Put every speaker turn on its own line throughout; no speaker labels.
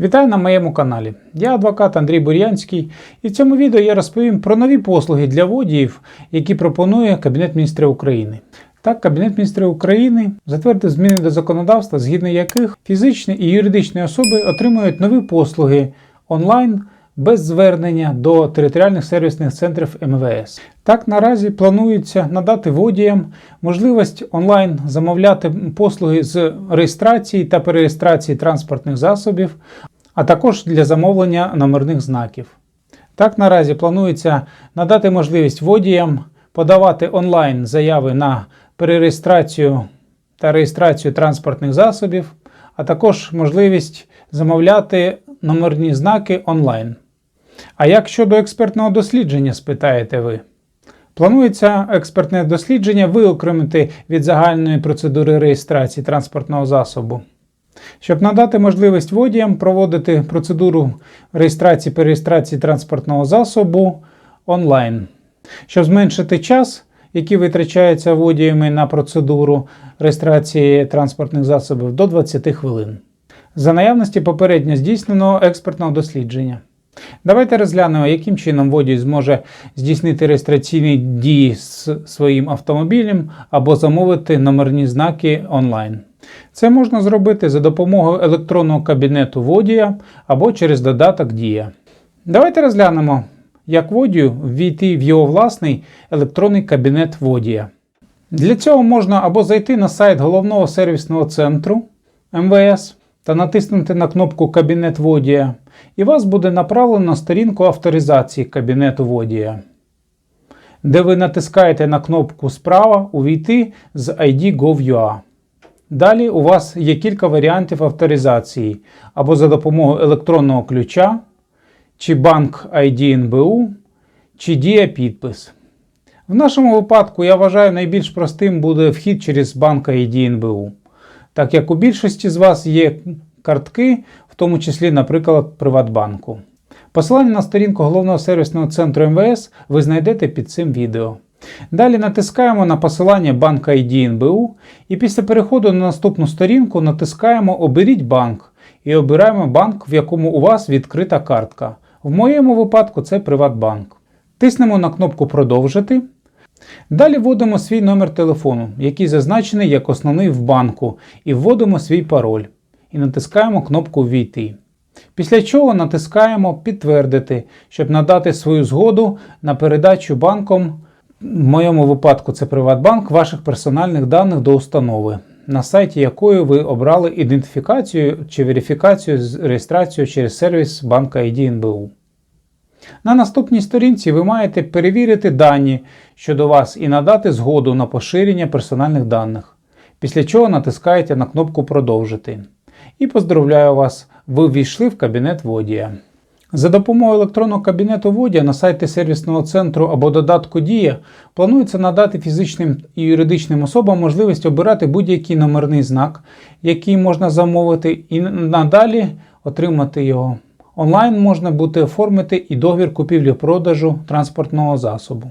Вітаю на моєму каналі. Я адвокат Андрій Бур'янський, і в цьому відео я розповім про нові послуги для водіїв, які пропонує Кабінет міністрів України. Так, Кабінет міністрів України затвердив зміни до законодавства, згідно яких фізичні і юридичні особи отримують нові послуги онлайн без звернення до територіальних сервісних центрів МВС. Так, наразі планується надати водіям можливість онлайн замовляти послуги з реєстрації та перереєстрації транспортних засобів, а також для замовлення номерних знаків. Так, наразі планується надати можливість водіям подавати онлайн заяви на перереєстрацію та реєстрацію транспортних засобів, а також можливість замовляти номерні знаки онлайн. А як щодо експертного дослідження, спитаєте ви? Планується експертне дослідження виокремити від загальної процедури реєстрації транспортного засобу. Щоб надати можливість водіям проводити процедуру реєстрації перереєстрації транспортного засобу онлайн, щоб зменшити час, який витрачається водіями на процедуру реєстрації транспортних засобів до 20 хвилин. За наявності попередньо здійсненого експертного дослідження. Давайте розглянемо, яким чином водій зможе здійснити реєстраційні дії з своїм автомобілем або замовити номерні знаки онлайн. Це можна зробити за допомогою електронного кабінету водія або через додаток Дія. Давайте розглянемо, як водію ввійти в його власний електронний кабінет водія. Для цього можна або зайти на сайт головного сервісного центру МВС та натиснути на кнопку Кабінет водія, і вас буде направлено на сторінку авторизації кабінету водія, де ви натискаєте на кнопку справа Увійти з ID Gov.ua. Далі у вас є кілька варіантів авторизації або за допомогою електронного ключа, чи банк ID НБУ, чи Дія підпис. В нашому випадку я вважаю найбільш простим буде вхід через банк ID НБУ так як у більшості з вас є картки, в тому числі, наприклад, Приватбанку. Посилання на сторінку головного сервісного центру МВС ви знайдете під цим відео. Далі натискаємо на посилання банк ID НБУ і після переходу на наступну сторінку натискаємо Оберіть банк і обираємо банк, в якому у вас відкрита картка. В моєму випадку це Приватбанк. Тиснемо на кнопку Продовжити. Далі вводимо свій номер телефону, який зазначений як основний в банку, і вводимо свій пароль. І натискаємо кнопку Ввійти. Після чого натискаємо Підтвердити, щоб надати свою згоду на передачу банком, в моєму випадку це Приватбанк, ваших персональних даних до установи, на сайті якої ви обрали ідентифікацію чи верифікацію з реєстрацією через сервіс банка ID НБУ. На наступній сторінці ви маєте перевірити дані щодо вас і надати згоду на поширення персональних даних, після чого натискаєте на кнопку Продовжити. І поздравляю вас, ви ввійшли в кабінет водія. За допомогою електронного кабінету водія на сайті сервісного центру або додатку Дія планується надати фізичним і юридичним особам можливість обирати будь-який номерний знак, який можна замовити, і надалі отримати його. Онлайн можна буде оформити і договір купівлі-продажу транспортного засобу.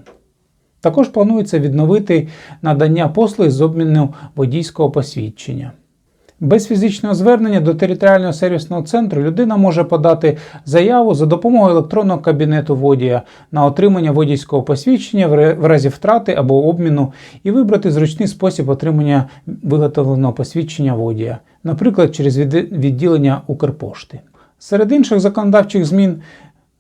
Також планується відновити надання послуг з обміну водійського посвідчення. Без фізичного звернення до територіального сервісного центру людина може подати заяву за допомогою електронного кабінету водія на отримання водійського посвідчення в разі втрати або обміну і вибрати зручний спосіб отримання виготовленого посвідчення водія, наприклад, через відділення Укрпошти. Серед інших законодавчих змін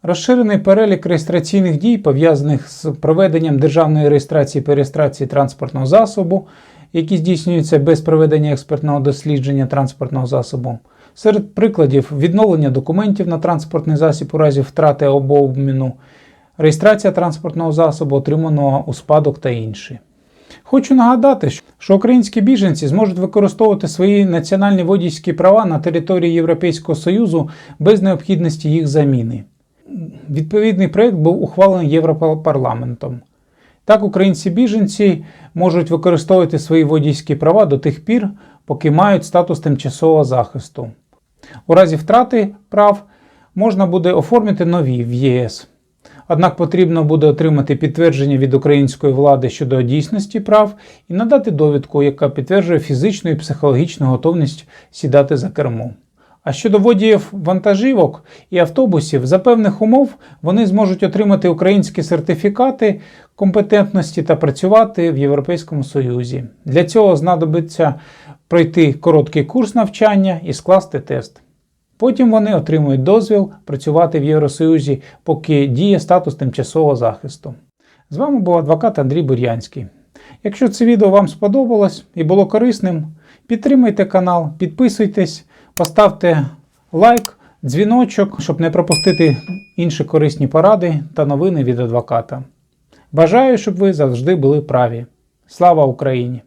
розширений перелік реєстраційних дій, пов'язаних з проведенням державної реєстрації перереєстрації транспортного засобу, які здійснюються без проведення експертного дослідження транспортного засобу. Серед прикладів відновлення документів на транспортний засіб у разі втрати або обміну, реєстрація транспортного засобу, отриманого у спадок та інші. Хочу нагадати, що українські біженці зможуть використовувати свої національні водійські права на території Європейського Союзу без необхідності їх заміни. Відповідний проєкт був ухвалений Європарламентом. Так, українці-біженці можуть використовувати свої водійські права до тих пір, поки мають статус тимчасового захисту. У разі втрати прав можна буде оформити нові в ЄС. Однак потрібно буде отримати підтвердження від української влади щодо дійсності прав і надати довідку, яка підтверджує фізичну і психологічну готовність сідати за кермо. А щодо водіїв вантажівок і автобусів, за певних умов вони зможуть отримати українські сертифікати компетентності та працювати в Європейському Союзі. Для цього знадобиться пройти короткий курс навчання і скласти тест. Потім вони отримують дозвіл працювати в Євросоюзі, поки діє статус тимчасового захисту. З вами був адвокат Андрій Бур'янський. Якщо це відео вам сподобалось і було корисним, підтримайте канал, підписуйтесь, поставте лайк, дзвіночок, щоб не пропустити інші корисні поради та новини від адвоката. Бажаю, щоб ви завжди були праві. Слава Україні!